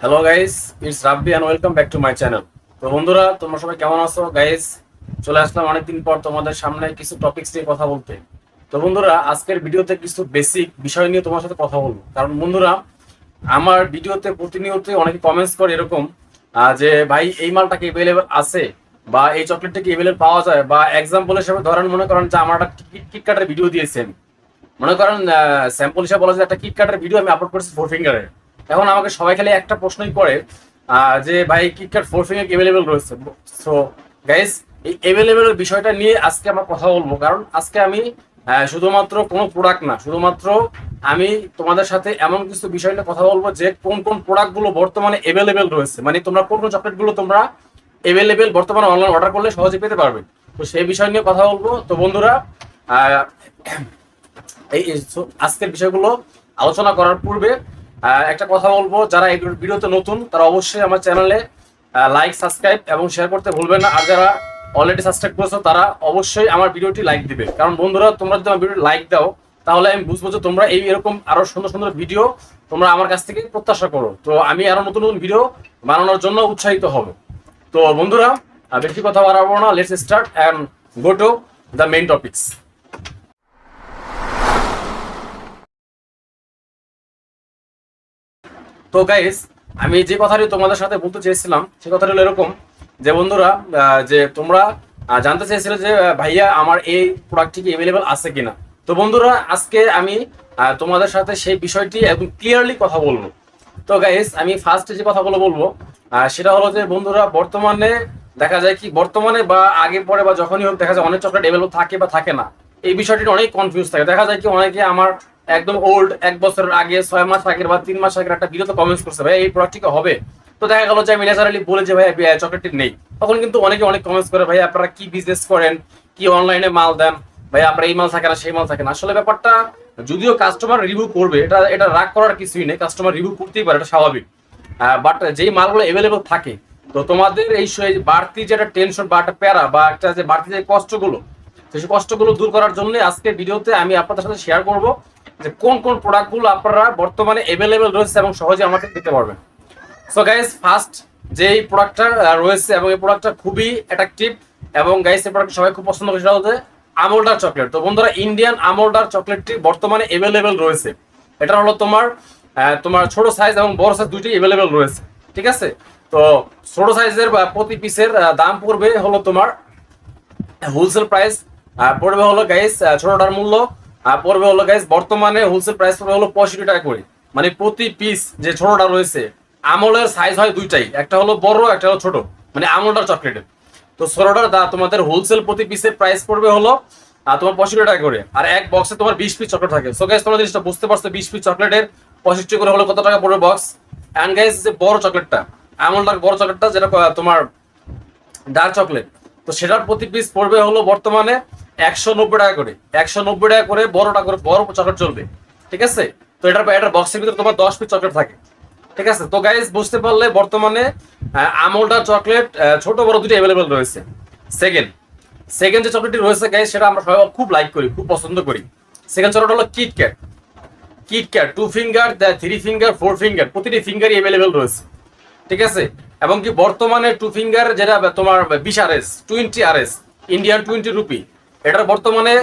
Hello guys it's Rabbi and welcome back to my channel তো বন্ধুরা, তোমরা সবাই কেমন আছো? গাইস চলে আসলাম অনেকদিন পর তোমাদের সামনে কিছু টপিকস নিয়ে কথা বলতে। তো বন্ধুরা, আজকের ভিডিওতে কিছু বেসিক বিষয় নিয়ে তোমার সাথে কথা বলব। কারণ বন্ধুরা, আমার ভিডিওতে প্রতিনিয়ত অনেকে কমেন্টস করে এরকম যে, ভাই, এই মালটা কি অ্যাভেলেবেল আছে? বা এই চকলেটটা কি অ্যাভেলেবেল পাওয়া যায়? বা এক্সাম্পল হিসেবে ধরেন, মনে করেন যে, আমার একটা কিটকাটের ভিডিও দিয়েছেন মনে করেন স্যাম্পল হিসেবে বলা যায়, একটা কিটকাটের ভিডিও আমি আপলোড করেছি ফোর ফিঙ্গারের এখন আমাকে সবাই খালি একটা প্রশ্নই করে যে ভাই কিটকাট ফোর ফিঙ্গার অ্যাভেলেবেল রয়েছে? সো গাইস এই অ্যাভেলেবেল বিষয়টা নিয়ে আজকে আমরা কথা বলব। কারণ আজকে আমি শুধুমাত্র কোনো প্রোডাক্ট না, শুধুমাত্র আমি তোমাদের সাথে এমন কিছু বিষয় নিয়ে কথা বলব যে কোন কোন প্রোডাক্টগুলো বর্তমানে অ্যাভেলেবেল রয়েছে। মানে তোমরা কোন কোন চকলেটগুলো তোমরা অ্যাভেলেবেল বর্তমানে অনলাইন অর্ডার করলে সহজে পেতে পারবে। তো সেই বিষয় নিয়ে কথা বলব। তো বন্ধুরা এই আজকের বিষয়গুলো আলোচনা করার পূর্বে একটা কথা বলব, যারা এই ভিডিওতে নতুন, তারা অবশ্যই আমার চ্যানেলে লাইক সাবস্ক্রাইব এবং শেয়ার করতে ভুলবেন না। আর যারা অলরেডি সাবস্ক্রাইব করেছ, তারা অবশ্যই আমার ভিডিওটি লাইক দিবে। কারণ বন্ধুরা, তোমরা যদি আমার ভিডিওটি লাইক দাও, তাহলে আমি বুঝব যে তোমরা এই এরকম আরও সুন্দর সুন্দর ভিডিও তোমরা আমার কাছ থেকে প্রত্যাশা করো। তো আমি আরও নতুন নতুন ভিডিও বানানোর জন্য উৎসাহিত হব। তো বন্ধুরা বেশি কথা বাড়াবো না। Let's start and go to the main topics তো গাইস আমি যে কথাটি তোমাদের সাথে বলতে চেয়েছিলাম, সে কথাটি হলো এরকম যে বন্ধুরা যে তোমরা জানতে চেয়েছিলে যে ভাইয়া আমার এই প্রোডাক্টটি কি অ্যাভেলেবেল আছে কিনা। তো বন্ধুরা, আজকে আমি তোমাদের সাথে সেই বিষয়টি একদম ক্লিয়ারলি কথা বলব। তো গাইস আমি ফার্স্টে যে কথাগুলো বলব সেটা হলো যে বন্ধুরা, বর্তমানে দেখা যায় কি, বর্তমানে বা আগে পরে বা যখনই হোক, দেখা যায় অনেক চকলেট অ্যাভেলেবল থাকে বা থাকে না। এই বিষয়টি অনেক কনফিউজ থাকে। দেখা যায় কি অনেকে আমার একদম ওল্ড এক বছরের আগে, ছয় মাস আগের বা তিন মাস আগের একটা ভিডিওতে কমেন্টস করছে, ভাই, এই প্রোডাক্টটি কি হবে? তো দেখা গেল যে আমি ন্যাচারালি বলে যে, ভাই চকলেটটি নেই। তখন কিন্তু অনেকে অনেক কমেন্টস করে, ভাই, আপনারা কি বিজনেস করেন? কি অনলাইনে মাল দেন? ভাই, আপনার এই মাল থাকে না, সেই মাল থাকে না। আসলে ব্যাপারটা যদিও কাস্টমার রিভিউ করবে, এটা এটা রাগ করার কিছুই নেই কাস্টমার রিভিউ করতেই পারে, এটা স্বাভাবিক। বাট যেই মালগুলো অ্যাভেলেবল থাকে, তো তোমাদের এই বাড়তি একটা টেনশন বা একটা প্যারা বা একটা যে বাড়তি যে কষ্টগুলো, সেই কষ্টগুলো দূর করার জন্য আজকে ভিডিওতে আমি আপনাদের সাথে শেয়ার করব। যে কোন কোন প্রোডাক্টগুলো আপনারা বর্তমানে অ্যাভেলেবেল রয়েছে এবং সহজে আমাকে দিতে পারবেন। সো গাইজ ফার্স্ট যে এই প্রোডাক্টটা রয়েছে এবং এই প্রোডাক্টটা খুবই অ্যাট্রাকটিভ এবং গাইস এই প্রোডাক্ট সবাই খুব পছন্দ করে, সেটা হচ্ছে আমলডার চকলেট। তো বন্ধুরা ইন্ডিয়ান আমলডার চকলেটটি বর্তমানে অ্যাভেলেবেল রয়েছে। এটা হলো তোমার তোমার ছোট সাইজ এবং বড় সাইজ দুইটি অ্যাভেলেবেল রয়েছে। ঠিক আছে? তো ছোট সাইজের প্রতি পিসের দাম পড়বে হলো তোমার হোলসেল প্রাইস পড়বে হলো গাইস ছোটটার মূল্য পড়বে হলো গাইস বর্তমানে হোলসেল প্রাইস পড়বে হলো পঁয়ষট্টি টাকা করে। মানে প্রতি পিস যে ছোটটা রয়েছে আমলের সাইজ হয় দুইটাই। একটা হলো বড় একটা হলো ছোট। মানে আমলটার চকলেটের তো ছোটটার দা তোমাদের হোলসেল প্রতি পিসের প্রাইস পড়বে হলো আহ, তোমার পঁয়ষট্টি টাকা করে। আর এক বক্সে তোমার বিশ পিস চকলেট থাকে। সো গাইস তোমরা জিনিসটা বুঝতে পারছ বিশ পিস চকলেটের পঁয়ষট্টি করে হলো কত টাকা পড়বে বক্স অ্যান্ড গাইস যে বড় চকলেটটা আমলটার বড় চকলেটটা যেটা তোমার ডার্ক চকলেট তো সেটার প্রতি পিস পড়বে হলো বর্তমানে একশো নব্বই টাকা করে, একশো নব্বই টাকা করে বড়টা করে বড় চকলেট চলবে, ঠিক আছে? তো এটার এটার বক্সের ভিতরে তোমার দশ পিস চকলেট থাকে, ঠিক আছে? তো গাইজ বুঝতে পারলে বর্তমানে আমলটা চকলেট ছোট বড় দুটো অ্যাভেলেবেল রয়েছে। সেকেন্ড সেকেন্ড যে চকলেটটি রয়েছে গাইজ সেটা আমরা সবাই খুব লাইক করি, খুব পছন্দ করি। সেকেন্ড চকলেট হলো KitKat KitKat two finger three finger four finger প্রতিটি ফিঙ্গারই অ্যাভেলেবেল রয়েছে, ঠিক আছে? এবং কি বর্তমানে টু ফিঙ্গার যেটা তোমার বিশ R S twenty R S Indian twenty rupee এটার বর্তমানে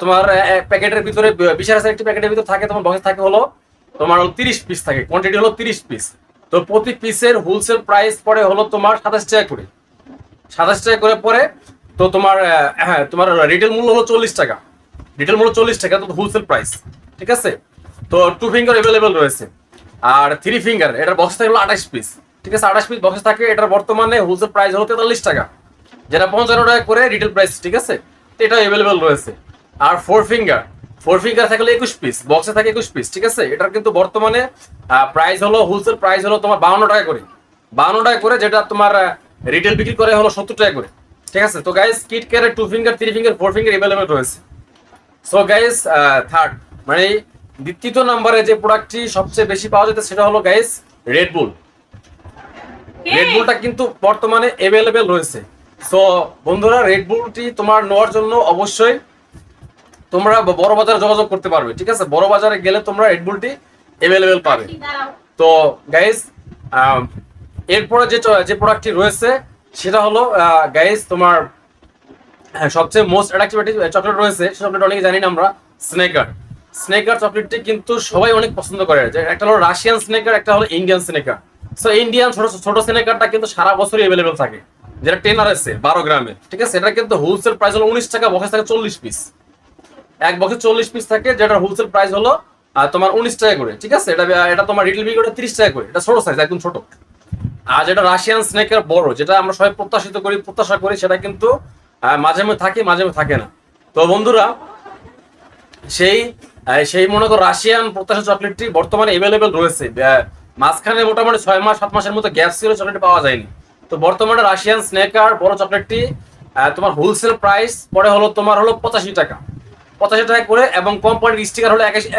তোমার প্যাকেটের ভিতরে বিশ আর এস একটি প্যাকেটের ভিতরে থাকে, তোমার বক্সে থাকে হলো তোমার হলো তিরিশ পিস থাকে। কোয়ান্টিটি হলো তিরিশ পিস তো প্রতি পিসের হোলসেল প্রাইস পড়ে হলো তোমার সাতাশ টাকা করে। সাতাশ টাকা করে পরে তো তোমার হ্যাঁ তোমার রিটেল মূল্য হলো চল্লিশ টাকা। রিটেল মূল্য চল্লিশ টাকা, তো হোলসেল প্রাইস ঠিক আছে? তো টু ফিঙ্গার অ্যাভেলেবেল রয়েছে। আর থ্রি ফিঙ্গার এটার বক্স থাকে হলো আঠাশ পিস ঠিক আছে? আঠাশ পিস বক্সে থাকে, এটার বর্তমানে হোলসেল প্রাইস হলো তেতাল্লিশ টাকা। যেটা পঞ্চান্ন টাকা করে রিটেল প্রাইস ঠিক আছে? এটা অ্যাভেলেবেল রয়েছে। আর ফোর ফিঙ্গার ফোর ফিঙ্গার থাকলে একুশ পিস বক্সে থাকে একুশ পিস ঠিক আছে? এটার কিন্তু বর্তমানে প্রাইস হলো হোলসেল প্রাইস হলো তোমার বাউন্ন টাকা করে। বাউন্ন টাকা করে যেটা তোমার রিটেল বিক্রি করে হলো সত্তর টাকা করে। ঠিক আছে? তো গাইস কিট কেয়ারে two finger three finger four finger available রয়েছে। সো গাইস থার্ড মানে দ্বিতীয় নম্বরে যে প্রোডাক্টটি সবচেয়ে বেশি পাওয়া যেত সেটা হলো গাইস রেডবুল রেডবুলটা কিন্তু বর্তমানে অ্যাভেলেবেল রয়েছে। সো বন্ধুরা রেডবুলটি তোমার নেওয়ার জন্য অবশ্যই তোমরা বড় বাজারে যোগাযোগ করতে পারবে ঠিক আছে? বড় বাজারে গেলে তোমরা রেডবুলটি অ্যাভেলেবেল পাবে। তো গাইস এরপরে যে যে প্রোডাক্টটি রয়েছে সেটা হলো গাইস তোমার সবচেয়ে মোস্ট অ্যাট্রাকটিভ চকলেট রয়েছে সে চকলেট অনেকে জানি না আমরা স্নেকার স্নেকার চকলেটটি কিন্তু সবাই অনেক পছন্দ করে। যে একটা হলো রাশিয়ান স্নেকার একটা হলো ইন্ডিয়ান স্নেকার সো ইন্ডিয়ান ছোট ছোট স্নেকারটা কিন্তু সারা বছরই অ্যাভেলেবেল থাকে। যেটা টেনার আছে, বারো গ্রামে, ঠিক আছে? এটা কিন্তু হোলসেল প্রাইস হলো উনিশ টাকা বক্সে থাকে চল্লিশ পিস এক বক্সে চল্লিশ পিস থাকে যেটা হোলসেল প্রাইস হলো তোমার উনিশ টাকা করে, ঠিক আছে? এটা এটা তোমার রিটেল বিক্রি করে তিরিশ টাকা করে, এটা ছোট সাইজ একদম ছোট। আর যেটা রাশিয়ান স্নেকের বড়, যেটা আমরা সবাই প্রত্যাশিত করি, প্রত্যাশা করি, সেটা কিন্তু মাঝে মাঝে থাকে, মাঝে মাঝে থাকে না। তো বন্ধুরা, সেই সেই মনে করো রাশিয়ান প্রত্যাশা চকলেটটি বর্তমানে এভেলেবেল রয়েছে। মাঝখানে মোটামুটি ছয় মাস, সাত মাসের মতো গ্যাপ ছিল চকলেটটি পাওয়া যায়নি। তো বর্তমানে রাশিয়ান স্নেকার, বড় চকলেটটি তোমার হোলসেল প্রাইস পরে হলো তোমার হলো পঁচাশি টাকা। পঁচাশি টাকা করে এবং কোম্পানির স্টিকার হলো একাশি-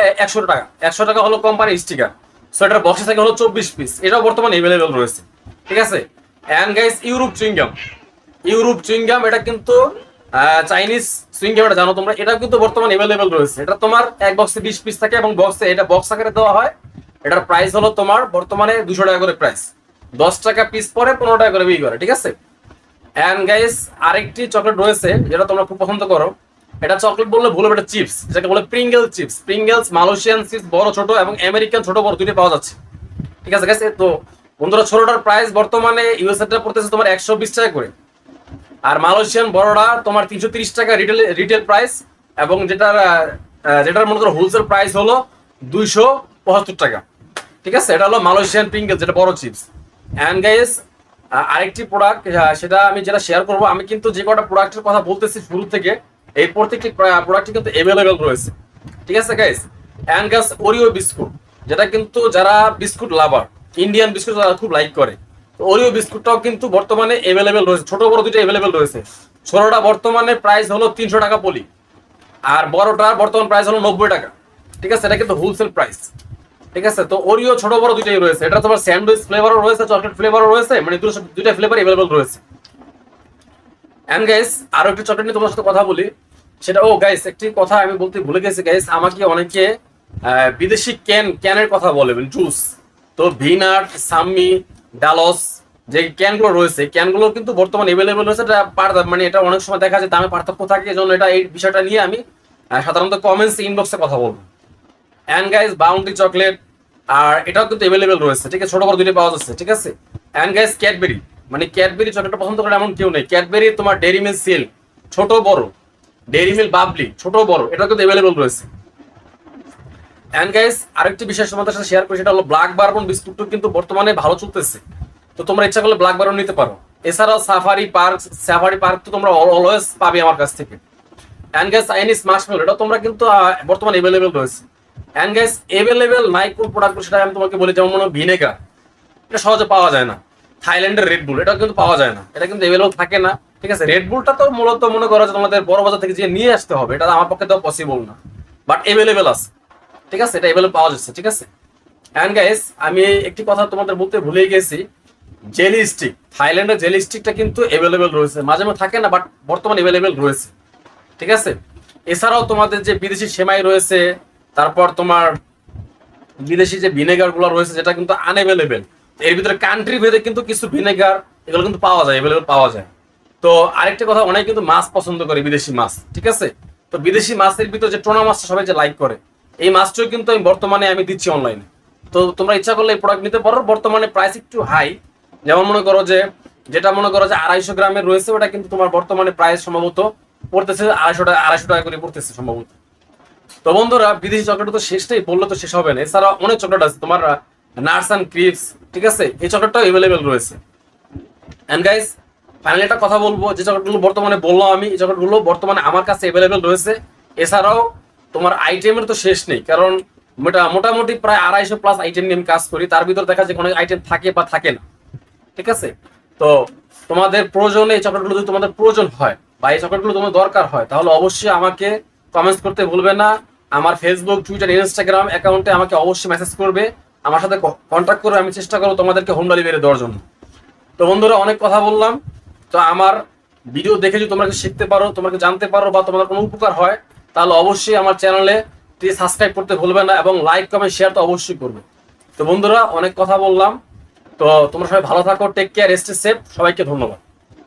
টাকা। একশো টাকা হলো কোম্পানির স্টিকার সো এটার বক্সে থাকে হলো চব্বিশ পিস এটাও বর্তমানে এভেলেবেল রয়েছে। ঠিক আছে? And guys Europe chewing gum Europe chewing gum এটা কিন্তু চাইনিজ চুইংগাম এটা জানো তোমরা? এটা কিন্তু বর্তমানে এভেলেবেল রয়েছে। এটা তোমার এক বক্সে বিশ পিস থাকে এবং বক্সে এটা বক্স আকারে দেওয়া হয়। এটার প্রাইস হলো তোমার বর্তমানে দুশো টাকা করে প্রাইস দশ টাকা পিস পরে পনেরো টাকা করে বিক্রি করে, ঠিক আছে? অ্যান্ড গাইস আরেকটি চকলেট রয়েছে, যেটা তোমরা খুব পছন্দ করো। এটা চকলেট বললে ভুলে এটা চিপস যেটাকে বলে Pringle chips Pringles Malaysian chips বড়, ছোট এবং আমেরিকান ছোট, বড় দুইটা পাওয়া যাচ্ছে। ঠিক আছে গাইস তো বন্ধুরা, ছোটটার প্রাইস বর্তমানে ইউএসএটা পড়তেছে তোমার একশো বিশ টাকা করে। আর মালয়েশিয়ান বড়টা তোমার তিনশো তিরিশ টাকা রিটেল রিটেল প্রাইস এবং যেটার যেটার মনে করো হোলসেল প্রাইস হলো দুইশো পঁচাত্তর টাকা। ঠিক আছে? এটা হলো মালয়েশিয়ান প্রিঙ্গেল যেটা বড় চিপস অ্যান্ড গাইস আরেকটি প্রোডাক্ট সেটা আমি যেটা শেয়ার করব, আমি কিন্তু যে কটা প্রোডাক্টের কথা বলতেছি শুরু থেকে, এই প্রত্যেকটি প্রোডাক্টই কিন্তু অ্যাভেলেবেল রয়েছে। ঠিক আছে guys and guys Oreo biscuit যেটা কিন্তু যারা বিস্কুট লাভার ইন্ডিয়ান বিস্কুট তারা খুব লাইক করে ওরিও বিস্কুটটাও কিন্তু বর্তমানে অ্যাভেলেবেল রয়েছে, ছোট বড় দুটো অ্যাভেলেবেল রয়েছে। ছোটটা বর্তমানে প্রাইস হলো তিনশো টাকা পলি, আর বড়টার বর্তমান প্রাইস হলো নব্বই টাকা। ঠিক আছে? এটা কিন্তু হোলসেল প্রাইস ঠিক আছে? তো ওরিও ছোট বড় দুইটাই রয়েছে। এটা তোমার স্যান্ডউইচ ফ্লেভারও রয়েছে চকলেট ফ্লেভারও রয়েছে মানে দুটো ফ্লেভার অ্যাভেলেবল রয়েছে। এন্ড গাইস আরও একটি চকলেট নিয়ে তোমার সাথে কথা বলি। সেটা ও গাইস একটি কথা আমি বলতে ভুলে গেছি গাইস আমাকে অনেকে বিদেশি ক্যান ক্যানের কথা বলে জুস তো ভিনাট সাম্মি ডালস যে ক্যানগুলো রয়েছে ক্যানগুলো কিন্তু বর্তমানে এভেলেবেল রয়েছে। এটা পার- মানে এটা অনেক সময় দেখা যায় দামে পার্থক্য থাকে, এজন্য এটা এই বিষয়টা নিয়ে আমি সাধারণত কমেন্টস ইনবক্সে কথা বলব। অ্যান্ড গাইস বাউন্টি চকলেট আর এটাও কিন্তু অ্যাভেলেবেল রয়েছে, ঠিক আছে? ছোট বড় দুটো পাওয়া যাচ্ছে, ঠিক আছে? অ্যান্ড গাইস ক্যাডবেরি মানে ক্যাডবেরি চকলেটটা পছন্দ করে এমন কেউ নেই। ক্যাডবেরি তোমার ডেরি মিল সিল ছোট বড়। ডেরি মিল বাবলি ছোট বড় এটা কিন্তু অ্যাভেলেবেল রয়েছে। অ্যান্ড গাইস আরেকটি বিষয় তোমাদের সাথে শেয়ার করি, সেটা হলো ব্ল্যাক বারবন বিস্কুটটা কিন্তু বর্তমানে ভালো চলতেছে। তো তোমরা ইচ্ছা করলে ব্ল্যাক বারবন নিতে পারো। এছাড়াও সাফারি পার্ক সাফারি পার্ক তো তোমরা অলওয়েজ পাবে আমার কাছ থেকে। অ্যান্ড গ্যাস চাইনিজ মাশমেল এটা তোমরা কিন্তু বর্তমানে অ্যাভেলেবেল রয়েছে। অ্যান্ড গ্যাস অ্যাভেলেবেল নাই কোন সেটা আমি তোমাকে বলি, যেমন মনে ভিনেগার এটা সহজে পাওয়া যায় না। থাইল্যান্ডের এটা কিন্তু পাওয়া যায় না। এটা কিন্তু থাকে না, ঠিক আছে? তো মূলত মনে করো যে তোমাদের বড় বাজার থেকে যে নিয়ে আসতে হবে, এটা আমার পক্ষে তো পসিবল না। বাট আছে, ঠিক আছে? এটা অ্যাভেলেবল পাওয়া যাচ্ছে, ঠিক আছে? অ্যান্ড গাইস আমি একটি কথা তোমাদের বলতে ভুলেই গেছি। জেলি স্টিক থাইল্যান্ডের জেলি স্টিকটা কিন্তু অ্যাভেলেবেল রয়েছে। মাঝে মাঝে থাকে না বাট বর্তমানে অ্যাভেলেবেল রয়েছে, ঠিক আছে? এছাড়াও তোমাদের যে বিদেশি সেমাই রয়েছে তারপর তোমার বিদেশি যে ভিনেগারগুলো রয়েছে, যেটা কিন্তু আনএভেলেবেল এর ভিতরে কান্ট্রি ভেদে কিন্তু কিছু ভিনেগার, এগুলো কিন্তু পাওয়া যায় এভেলেবেল পাওয়া যায়। তো আরেকটা কথা, অনেক কিন্তু মাছ পছন্দ করে, বিদেশি মাছ, ঠিক আছে? তো বিদেশি মাছের ভিতরে যে টোনা মাছটা সবাই যে লাইক করে, এই মাছটাও কিন্তু আমি বর্তমানে আমি দিচ্ছি অনলাইনে তো তোমরা ইচ্ছা করলে এই প্রোডাক্ট নিতে পারো, বর্তমানে প্রাইস একটু হাই যেমন মনে করো যে, যেটা মনে করো যে আড়াইশো গ্রামের রয়েছে, ওটা কিন্তু তোমার বর্তমানে প্রাইস সম্ভবত পড়তেছে আড়াইশো টাকা আড়াইশো টাকা করে পড়তেছে সম্ভবত। তো বন্ধুরা, বিদেশি চকলেট তো শেষটাই, বললে তো শেষ হবে না। এছাড়া অনেক চকলেট আছে, তোমার নার্স অ্যান্ড ক্রিপস, ঠিক আছে? এই চকলেটটাও অ্যাভেলেবেল রয়েছে। অ্যান্ড গাইস ফাইনালি একটা কথা বলব, যে চকলেটগুলো বর্তমানে বললাম আমি, এই চকলেটগুলো বর্তমানে আমার কাছে অ্যাভেলেবেল রয়েছে। এছাড়াও তোমার আইটেমের তো শেষ নেই, কারণ মোটা, মোটামুটি প্রায় আড়াইশো প্লাস আইটেম নিয়ে আমি কাজ করি। তার ভিতর দেখা যায় কোনো আইটেম থাকে বা থাকে না, ঠিক আছে? তো তোমাদের প্রয়োজনে এই চকলেটগুলো যদি তোমাদের প্রয়োজন হয়, বা এই চকলেটগুলো তোমার দরকার হয়, তাহলে অবশ্যই আমাকে কমেন্টস করতে ভুলবে না। আমার ফেসবুক টুইটার ইনস্টাগ্রাম অ্যাকাউন্টে আমাকে অবশ্যই মেসেজ করবে। আমার সাথে কন্ট্যাক্ট করবে। আমি চেষ্টা করব তোমাদেরকে হোম ডেলিভারি দেওয়ার জন্য। তো বন্ধুরা, অনেক কথা বললাম। তো আমার ভিডিও দেখে যদি তোমরা শিখতে পারো তোমাকে জানতে পারো বা তোমাদের কোনো উপকার হয়, তাহলে অবশ্যই আমার চ্যানেলে সাবস্ক্রাইব করতে ভুলবে না এবং লাইক কমেন্ট শেয়ার তো অবশ্যই করবে। তো বন্ধুরা, অনেক কথা বললাম। তো তোমরা সবাই ভালো থাকো টেক কেয়ার স্টে সেফ সবাইকে ধন্যবাদ।